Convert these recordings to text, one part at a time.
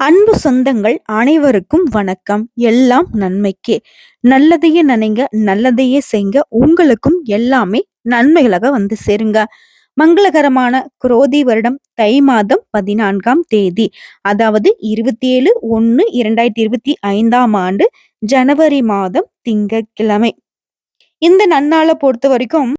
அன்பு சொந்தங்கள் அனைவருக்கும் வணக்கம். எல்லாம் நன்மைக்கே. நல்லதையே நினைங்க நல்லதையே செய்ங்க. உங்களுக்கும் எல்லாமே நன்மைகளாக வந்து சேருங்க. மங்களகரமான குரோதி வருடம் தை மாதம் பதினான்காம் தேதி அதாவது இருபத்தி ஏழு ஒன்று இரண்டாயிரத்தி இருபத்தி ஐந்தாம் ஆண்டு ஜனவரி மாதம் திங்கட்கிழமை. இந்த நன்னாளை பொறுத்த வரைக்கும்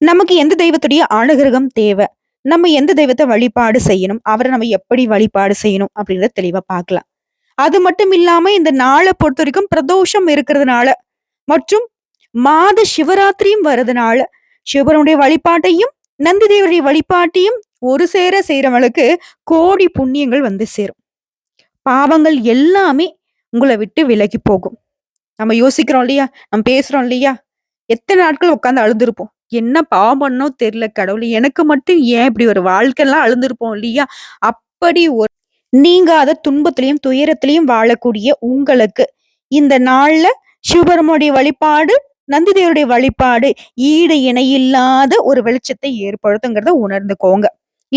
நமக்கு எந்த தெய்வத்துடைய அனுகிரகம் தேவை? நம்ம எந்த தெய்வத்தை வழிபாடு செய்யணும்? அவரை நம்ம எப்படி வழிபாடு செய்யணும்? அப்படின்றத தெளிவா பார்க்கலாம். அது மட்டும் இல்லாம இந்த நாளை பொறுத்த வரைக்கும் பிரதோஷம் இருக்கிறதுனால மற்றும் மாத சிவராத்திரியும் வர்றதுனால சிவனுடைய வழிபாட்டையும் நந்தி தேவருடைய வழிபாட்டையும் ஒரு சேர செய்யறவங்களுக்கு கோடி புண்ணியங்கள் வந்து சேரும். பாவங்கள் எல்லாமே உங்களை விட்டு விலகி போகும். நம்ம யோசிக்கிறோம் இல்லையா? நம்ம பேசுறோம் இல்லையா? எத்தனை நாட்கள் உட்காந்து அழுதுருப்போம்? என்ன பாவம் பண்ணோ தெரியல கடவுள். எனக்கு மட்டும் ஏன் இப்படி ஒரு வாழ்க்கைலாம் அழுந்திருப்போம் இல்லையா? அப்படி ஒரு நீங்காத துன்பத்திலையும் துயரத்திலையும் வாழக்கூடிய உங்களுக்கு இந்த நாள்ல சிவபெருமோடைய வழிபாடு நந்திதேவருடைய வழிபாடு ஈடு இணையில்லாத ஒரு வெளிச்சத்தை ஏற்படுத்துங்கிறத உணர்ந்துக்கோங்க.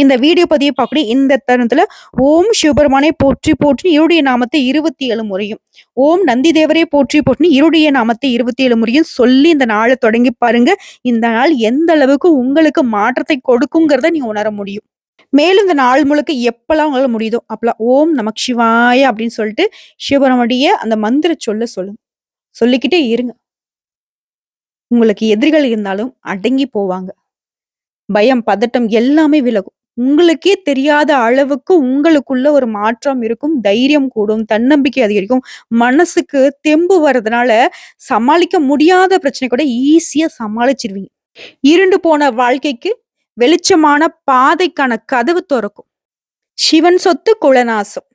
இந்த வீடியோ பதிவை பார்க்கக்கூடிய இந்த தருணத்துல ஓம் சிவபெருமானை போற்றி போற்றி இருடைய நாமத்தை இருபத்தி ஏழு முறையும். ஓம் நந்தி தேவரே போற்றி போற்றி இருடைய நாமத்தை இருபத்தி ஏழு முறையும் சொல்லி இந்த நாளை தொடங்கி பாருங்க. இந்த நாள் எந்த அளவுக்கு உங்களுக்கு மாற்றத்தை கொடுக்குங்கிறத நீங்க உணர முடியும். மேலும் இந்த நாள் முழுக்க எப்பெல்லாம் உங்களால் முடியுதோ அப்பெல்லாம் ஓம் நமக் சிவாய அப்படின்னு சொல்லிட்டு சிவபெருமானுடைய அந்த மந்திர சொல்ல சொல்லுங்க. சொல்லிக்கிட்டே இருங்க. உங்களுக்கு எதிரிகள் இருந்தாலும் அடங்கி போவாங்க. பயம் பதட்டம் எல்லாமே விலகும். உங்களுக்கே தெரியாத அளவுக்கு உங்களுக்குள்ள ஒரு மாற்றம் இருக்கும் தைரியம் கூடும் தன்னம்பிக்கை அதிகரிக்கும். மனசுக்கு தெம்பு வர்றதுனால சமாளிக்க முடியாத பிரச்சனை கூட ஈஸியா சமாளிச்சிருவீங்க. இருண்டு போன வாழ்க்கைக்கு வெளிச்சமான பாதைக்கான கதவு திறக்கும். சிவன் சொத்து குலநாசம்.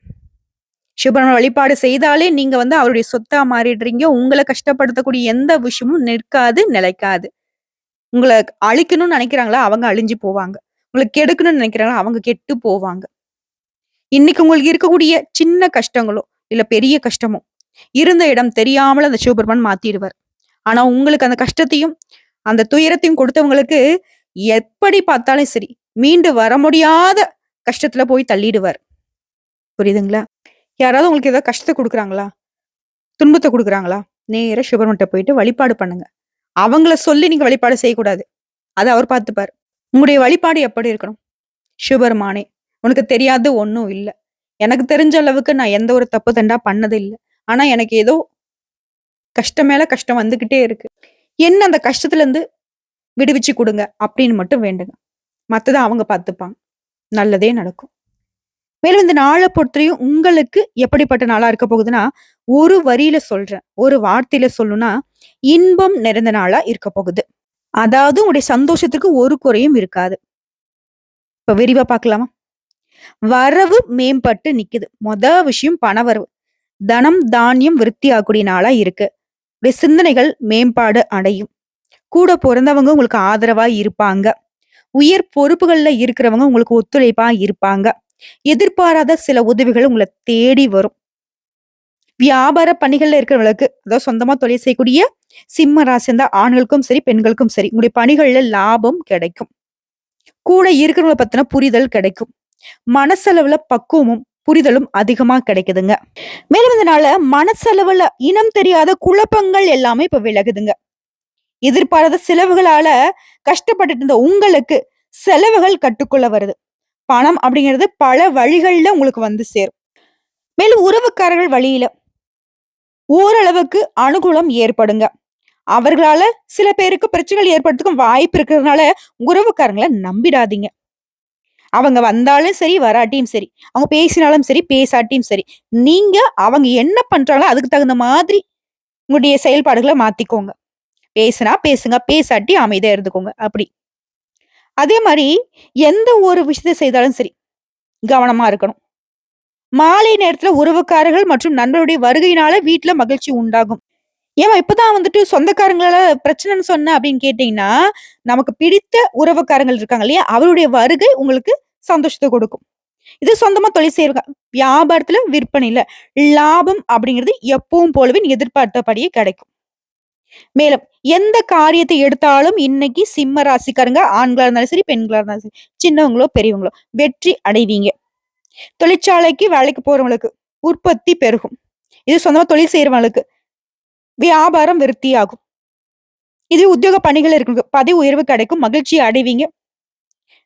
சிவன் வழிபாடு செய்தாலே நீங்க வந்து அவருடைய சொத்தா மாறிடுறீங்க. உங்களை கஷ்டப்படுத்தக்கூடிய எந்த விஷயமும் நிற்காது நிலைக்காது. உங்களை அழிக்கணும்னு நினைக்கிறாங்களா? அவங்க அழிஞ்சு போவாங்க. உங்களை கெடுக்கணும்னு நினைக்கிறாங்களோ அவங்க கெட்டு போவாங்க. இன்னைக்கு உங்களுக்கு இருக்கக்கூடிய சின்ன கஷ்டங்களோ இல்ல பெரிய கஷ்டமோ இருந்த இடம் தெரியாமல் அந்த சிவபெருமான் மாத்திடுவார். ஆனா உங்களுக்கு அந்த கஷ்டத்தையும் அந்த துயரத்தையும் கொடுத்தவங்களுக்கு எப்படி பார்த்தாலும் சரி மீண்டு வர முடியாத கஷ்டத்துல போய் தள்ளிடுவார். புரியுதுங்களா? யாராவது உங்களுக்கு ஏதாவது கஷ்டத்தை கொடுக்குறாங்களா? துன்பத்தை கொடுக்குறாங்களா? நேர சிவபெருமன்ட்ட போயிட்டு வழிபாடு பண்ணுங்க. அவங்கள சொல்லி நீங்க வழிபாடு செய்யக்கூடாது. அதை அவர் பார்த்துப்பார். உங்களுடைய வழிபாடு எப்படி இருக்கணும்? சிவபெருமானே உனக்கு தெரியாது ஒன்றும் இல்லை. எனக்கு தெரிஞ்ச அளவுக்கு நான் எந்த ஒரு தப்பு தண்டா பண்ணது இல்லை. ஆனா எனக்கு ஏதோ கஷ்டம் மேல கஷ்டம் வந்துகிட்டே இருக்கு. என்ன அந்த கஷ்டத்துல இருந்து விடுவிச்சு கொடுங்க அப்படின்னு மட்டும் வேண்டுங்க. மத்ததை அவங்க பார்த்துப்பாங்க. நல்லதே நடக்கும். மேலும் இந்த நாளை பொறுத்தவரையும் உங்களுக்கு எப்படிப்பட்ட நாளா இருக்க போகுதுன்னா ஒரு வரியில சொல்றேன். ஒரு வார்த்தையில சொல்லணும்னா இன்பம் நிறைந்த நாளா இருக்க போகுது. அதாவது உங்களுடைய சந்தோஷத்துக்கு ஒரு குறையும் இருக்காது. இப்ப விரிவா பார்க்கலாமா? வரவு மேம்பட்டு நிக்குது. மொத விஷயம் பண வரவு தனம் தானியம் விருத்தி ஆகக்கூடிய நாளா இருக்கு. உடைய சிந்தனைகள் மேம்பாடு அடையும். கூட பிறந்தவங்க உங்களுக்கு ஆதரவா இருப்பாங்க. உயர் பொறுப்புகள்ல இருக்கிறவங்க உங்களுக்கு ஒத்துழைப்பா இருப்பாங்க. எதிர்பாராத சில உதவிகள் உங்களை தேடி வரும். வியாபார பணிகள்ல இருக்கிறவங்களுக்கு அதாவது சொந்தமா தொழில் செய்யக்கூடிய சிம்ம ராசி இருந்தா ஆண்களுக்கும் சரி பெண்களுக்கும் சரி உங்களுடைய பணிகள்ல லாபம் கிடைக்கும். கூட இருக்கிறவங்களை பத்தின புரிதல் கிடைக்கும். மனசளவுல பக்குவமும் புரிதலும் அதிகமா கிடைக்குதுங்க. மேலும் இதனால மனசளவுல இனம் தெரியாத குழப்பங்கள் எல்லாமே இப்ப விலகுதுங்க. எதிர்பாராத செலவுகளால கஷ்டப்பட்டுட்டு இருந்த உங்களுக்கு செலவுகள் கட்டுக்குள்ள வருது. பணம் அப்படிங்கிறது பல வழிகள்ல உங்களுக்கு வந்து சேரும். மேலும் உறவுக்காரர்கள் வழியில ஓரளவுக்கு அனுகூலம் ஏற்படுங்க. அவர்களால சில பேருக்கு பிரச்சனைகள் ஏற்படுறதுக்கும் வாய்ப்பு இருக்கிறதுனால உறவுக்காரங்களை நம்பிடாதீங்க. அவங்க வந்தாலும் சரி வராட்டியும் சரி அவங்க பேசினாலும் சரி பேசாட்டியும் சரி நீங்க அவங்க என்ன பண்றாங்களோ அதுக்கு தகுந்த மாதிரி உங்களுடைய செயல்பாடுகளை மாத்திக்கோங்க. பேசுனா பேசுங்க பேசாட்டி அமைதியா இருந்துக்கோங்க அப்படி. அதே மாதிரி எந்த ஒரு விஷயத்தை செய்தாலும் சரி கவனமா இருக்கணும். மாலை நேரத்துல உறவுக்காரர்கள் மற்றும் நண்பருடைய வருகையினால வீட்டுல மகிழ்ச்சி உண்டாகும். ஏமா இப்பதான் வந்துட்டு சொந்தக்காரங்களால பிரச்சனைன்னு சொன்ன அப்படின்னு கேட்டீங்கன்னா நமக்கு பிடித்த உறவுக்காரங்கள் இருக்காங்க இல்லையா? அவருடைய வருகை உங்களுக்கு சந்தோஷத்தை கொடுக்கும். இது சொந்தமா தொழில் செய்வாங்க வியாபாரத்துல விற்பனையில லாபம் அப்படிங்கிறது எப்பவும் போலவே எதிர்பார்த்தபடியே கிடைக்கும். மேலும் எந்த காரியத்தை எடுத்தாலும் இன்னைக்கு சிம்ம ராசிக்காரங்க ஆண்களா இருந்தாலும் சரி பெண்களா இருந்தாலும் சரி சின்னவங்களோ பெரியவங்களோ வெற்றி அடைவீங்க. தொழிற்சாலைக்கு வேலைக்கு போறவங்களுக்கு உற்பத்தி பெருகும். இது சொந்தமா தொழில் செய்யறவங்களுக்கு வியாபாரம் விருத்தியாகும். இது உத்தியோக பணிகள் இருக்கு பதவி உயர்வு கிடைக்கும். மகிழ்ச்சி அடைவீங்க.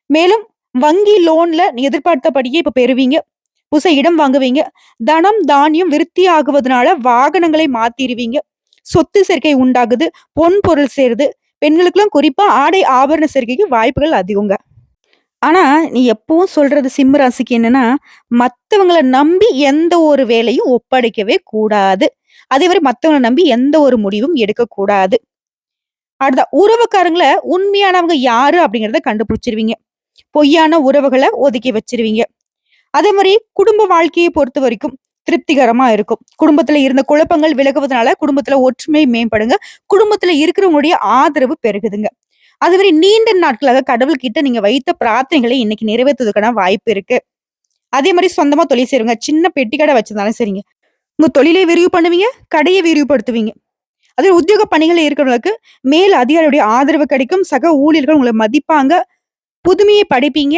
மேலும் வங்கி லோன்ல எதிர்பார்த்தபடியே இப்ப பெறுவீங்க. புதுசா இடம் வாங்குவீங்க. தனம் தானியம் விருத்தி ஆகுவதனால வாகனங்களை மாத்திருவீங்க. சொத்து சேர்க்கை உண்டாகுது. பொன் பொருள் சேருது. பெண்களுக்கெல்லாம் குறிப்பா ஆடை ஆபரண சேர்க்கைக்கு வாய்ப்புகள் அதிகங்க. ஆனா நீ எப்பவும் சொல்றது சிம்ம ராசிக்கு என்னன்னா மத்தவங்கள நம்பி எந்த ஒரு வேலையும் ஒப்படைக்கவே கூடாது. அதே மாதிரி மத்தவங்கள நம்பி எந்த ஒரு முடிவும் எடுக்க கூடாது அடுத்த உறவுக்காரங்களை உண்மையானவங்க யாரு அப்படிங்கறத கண்டுபிடிச்சிருவீங்க. பொய்யான உறவுகளை ஒதுக்கி வச்சிருவீங்க. அதே மாதிரி குடும்ப வாழ்க்கையை பொறுத்த வரைக்கும் திருப்திகரமா இருக்கும். குடும்பத்துல இருந்த குழப்பங்கள் விலகுவதனால குடும்பத்துல ஒற்றுமை மேம்படுங்க. குடும்பத்துல இருக்கிறவங்களுடைய ஆதரவு பெருகுதுங்க. அதுவரை நீண்ட நாட்களாக கடவுள் கிட்ட நீங்க வைத்த பிரார்த்தனைகளை இன்னைக்கு நிறைவேற்றுவதற்கான வாய்ப்பு இருக்கு. அதே மாதிரி சொந்தமா தொழில் செய்வங்க சின்ன பெட்டி கடை வச்சிருந்தாலும் சரிங்க. உங்க தொழிலை விரிவு பண்ணுவீங்க கடையை விரிவுபடுத்துவீங்க. அதே உத்தியோக பணிகள் இருக்கிறவங்களுக்கு மேல் அதிகாரியுடைய ஆதரவு கிடைக்கும். சக ஊழியர்கள் உங்களை மதிப்பாங்க புதுமையை படிப்பீங்க.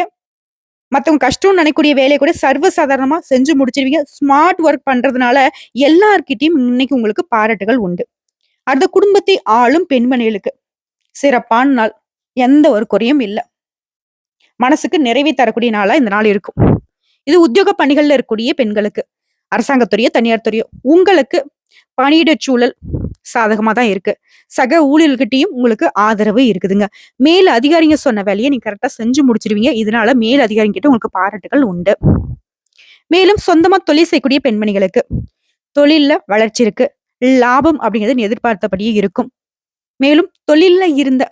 மற்றவங்க கஷ்டம்னு நினைக்கக்கூடிய வேலையை கூட சர்வசாதாரணமாக செஞ்சு முடிச்சிருவீங்க. ஸ்மார்ட் ஒர்க் பண்ணுறதுனால எல்லார்கிட்டையும் இன்னைக்கு உங்களுக்கு பாராட்டுகள் உண்டு. அடுத்த குடும்பத்தை ஆளும் பெண்மணிகளுக்கு. சிறப்பான நாள். எந்த ஒரு குறையும் இல்லை. மனசுக்கு நிறைவை தரக்கூடிய நாளா இந்த நாள் இருக்கும். இது உத்தியோக பணிகள்ல இருக்கக்கூடிய பெண்களுக்கு அரசாங்கத்துறையோ தனியார் துறையோ உங்களுக்கு பணியிட சூழல் சாதகமா தான் இருக்கு. சக ஊழியர்கிட்டையும் உங்களுக்கு ஆதரவு இருக்குதுங்க. மேல் அதிகாரிங்க சொன்ன வேலையை நீங்க கரெக்டா செஞ்சு முடிச்சிருவீங்க. இதனால மேல் அதிகாரிங்க கிட்ட உங்களுக்கு பாராட்டுகள் உண்டு. மேலும் சொந்தமா தொழில் செய்யக்கூடிய பெண்மணிகளுக்கு தொழில்ல வளர்ச்சி இருக்கு. லாபம் அப்படிங்கிறது எதிர்பார்த்தபடியே இருக்கும். மேலும் தொழில்ல இருந்த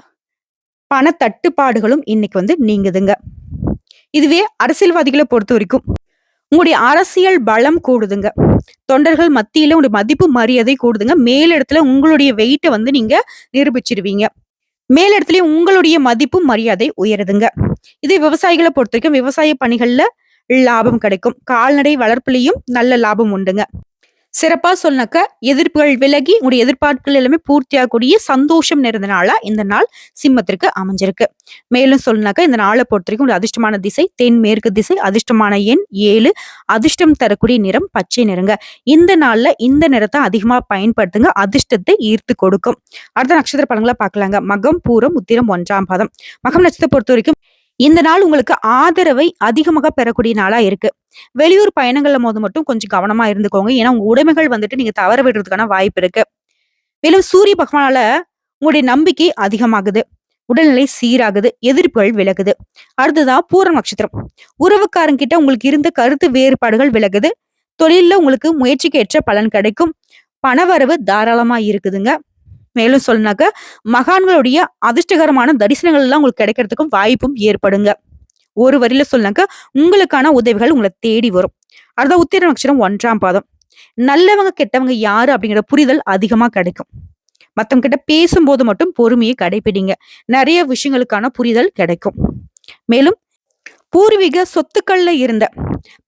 பண தட்டுப்பாடுகளும் இன்னைக்கு வந்து நீங்குதுங்க. இதுவே அரசியல்வாதிகளை பொறுத்த வரைக்கும் உங்களுடைய அரசியல் பலம் கூடுதுங்க. தொண்டர்கள் மத்தியில உங்களுடைய மதிப்பு மரியாதை கூடுதுங்க. மேலிடத்துல உங்களுடைய வெயிட்டை வந்து நீங்க நிரூபிச்சிருவீங்க. மேலிடத்துலயும் உங்களுடைய மதிப்பு மரியாதை உயருதுங்க. இதே விவசாயிகளை பொறுத்த வரைக்கும் விவசாய பணிகள்ல லாபம் கிடைக்கும். கால்நடை வளர்ப்புலையும் நல்ல லாபம் உண்டுங்க. சிறப்பா சொன்னாக்க எதிர்ப்புகள் விலகி உங்களுடைய எதிர்பார்ப்புகள் எல்லாமே பூர்த்தியாகக்கூடிய சந்தோஷம் நிறைந்த நாளா இந்த நாள் சிம்மத்திற்கு அமைஞ்சிருக்கு. மேலும் சொன்னாக்க இந்த நாளை பொறுத்த வரைக்கும் ஒரு அதிர்ஷ்டமான திசை தென் மேற்கு திசை அதிர்ஷ்டமான எண் ஏழு. அதிர்ஷ்டம் தரக்கூடிய நிறம் பச்சை நிறங்க. இந்த நாள்ல இந்த நிறத்தை அதிகமா பயன்படுத்துங்க. அதிர்ஷ்டத்தை ஈர்த்து கொடுக்கும். அடுத்த நட்சத்திர பழங்களை பார்க்கலாங்க. மகம் பூரம் உத்திரம் ஒன்றாம் பாதம். மகம் நட்சத்திரத்தை பொறுத்த வரைக்கும் இந்த நாள் உங்களுக்கு ஆதரவை அதிகமாக பெறக்கூடிய நாளா இருக்கு. வெளியூர் பயணங்கள்ல போது மட்டும் கொஞ்சம் கவனமா இருந்துக்கோங்க. ஏன்னா உங்க உடைமைகள் வந்துட்டு நீங்க தவற விடுறதுக்கான வாய்ப்பு இருக்கு. மேலும் சூரிய பகவானால உங்களுடைய நம்பிக்கை அதிகமாகுது. உடல்நிலை சீராகுது. எதிர்ப்புகள் விலகுது. அடுத்ததான் பூர நட்சத்திரம். உறவுக்காரங்க கிட்ட உங்களுக்கு இருந்த கருத்து வேறுபாடுகள் விலகுது. தொழில்ல உங்களுக்கு முயற்சிக்கு ஏற்ற பலன் கிடைக்கும். பணவரவு தாராளமா இருக்குதுங்க. மேலும் சொல்லினாக்க மகான்களுடைய அதிர்ஷ்டகரமான தரிசனங்கள் எல்லாம் உங்களுக்கு கிடைக்கிறதுக்கும் வாய்ப்பும் ஏற்படுங்க. ஒரு வரியில சொல்லாக்க உங்களுக்கான உதவிகள் உங்களை தேடி வரும். அடுத்த உத்திர நட்சத்திரம் ஒன்றாம் பாதம். நல்லவங்க கெட்டவங்க யாரு அப்படிங்கிற புரிதல் அதிகமா கிடைக்கும். மத்தவங்க கிட்ட பேசும்போது மட்டும் பொறுமையை கடைபிடிங்க நிறைய விஷயங்களுக்கான புரிதல் கிடைக்கும். மேலும் பூர்வீக சொத்துக்கள்ல இருந்த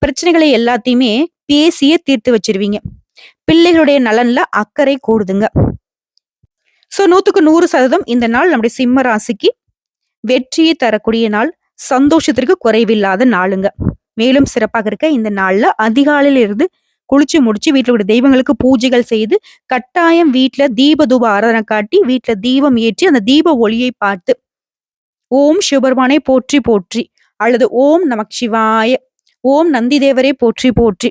பிரச்சனைகளை எல்லாத்தையுமே பேசியே தீர்த்து வச்சிருவீங்க. பிள்ளைகளுடைய நலன்ல அக்கறை கூடுதுங்க. ஸோ நூற்றுக்கு நூறு சதவீதம் இந்த நாள் நம்முடைய சிம்ம ராசிக்கு வெற்றியை தரக்கூடிய நாள். சந்தோஷத்திற்கு குறைவில்லாத நாளுங்க. மேலும் சிறப்பாக இருக்க இந்த நாள்ல அதிகாலையில இருந்து குளிச்சு முடிச்சு வீட்டில் உள்ள தெய்வங்களுக்கு பூஜைகள் செய்து கட்டாயம் வீட்டுல தீப தூப ஆராதனை காட்டி வீட்டுல தீபம் ஏற்றி அந்த தீப ஒளியை பார்த்து ஓம் சிவபெருமானை போற்றி போற்றி அல்லது ஓம் நமக் சிவாய ஓம் நந்தி தேவரே போற்றி போற்றி.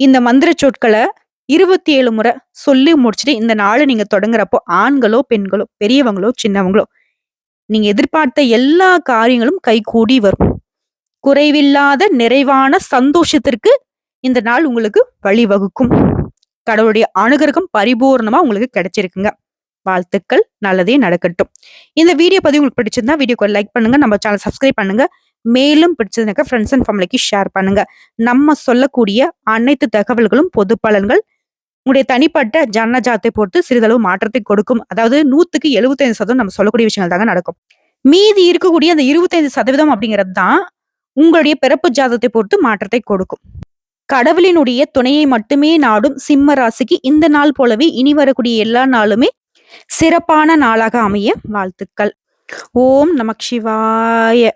இந்த மந்திர சொற்களை இருபத்தி ஏழு முறை சொல்லி முடிச்சுட்டு இந்த நாளை நீங்க தொடங்குறப்போ ஆண்களோ பெண்களோ பெரியவங்களோ சின்னவங்களோ நீங்க எதிர்பார்த்த எல்லா காரியங்களும் கைகூடி வரும். குறைவில்லாத நிறைவான சந்தோஷத்திற்கு இந்த நாள் உங்களுக்கு வழிவகுக்கும். கடவுளுடைய அனுகிரகம் பரிபூர்ணமா உங்களுக்கு கிடைச்சிருக்குங்க. வாழ்த்துக்கள் நல்லதே நடக்கட்டும். இந்த வீடியோ பதிவு உங்களுக்கு பிடிச்சிருந்தா வீடியோக்கு லைக் பண்ணுங்க நம்ம சேனல் சப்ஸ்கிரைப் பண்ணுங்க. மேலும் பிடிச்சதுனாக்க ஃப்ரெண்ட்ஸ் அண்ட் ஃபேமிலிக்கு ஷேர் பண்ணுங்க. நம்ம சொல்லக்கூடிய அனைத்து தகவல்களும் பொது பலன்கள் உங்களுடைய தனிப்பட்ட ஜனஜாத்தை பொறுத்து சிறிதளவு மாற்றத்தை கொடுக்கும். அதாவது நூத்துக்கு எழுபத்தைந்து சதவீதம் நம்ம சொல்லக்கூடிய விஷயங்கள் தாங்க நடக்கும். மீதி இருக்கக்கூடிய அந்த இருபத்தைந்து சதவீதம் அப்படிங்கிறது தான் உங்களுடைய பிறப்பு ஜாதத்தை பொறுத்து மாற்றத்தை கொடுக்கும். கடவுளினுடைய துணையை மட்டுமே நாடும் சிம்ம ராசிக்கு இந்த நாள் போலவே இனி வரக்கூடிய எல்லா நாளுமே சிறப்பான நாளாக அமைய வாழ்த்துக்கள். ஓம் நமக் சிவாய.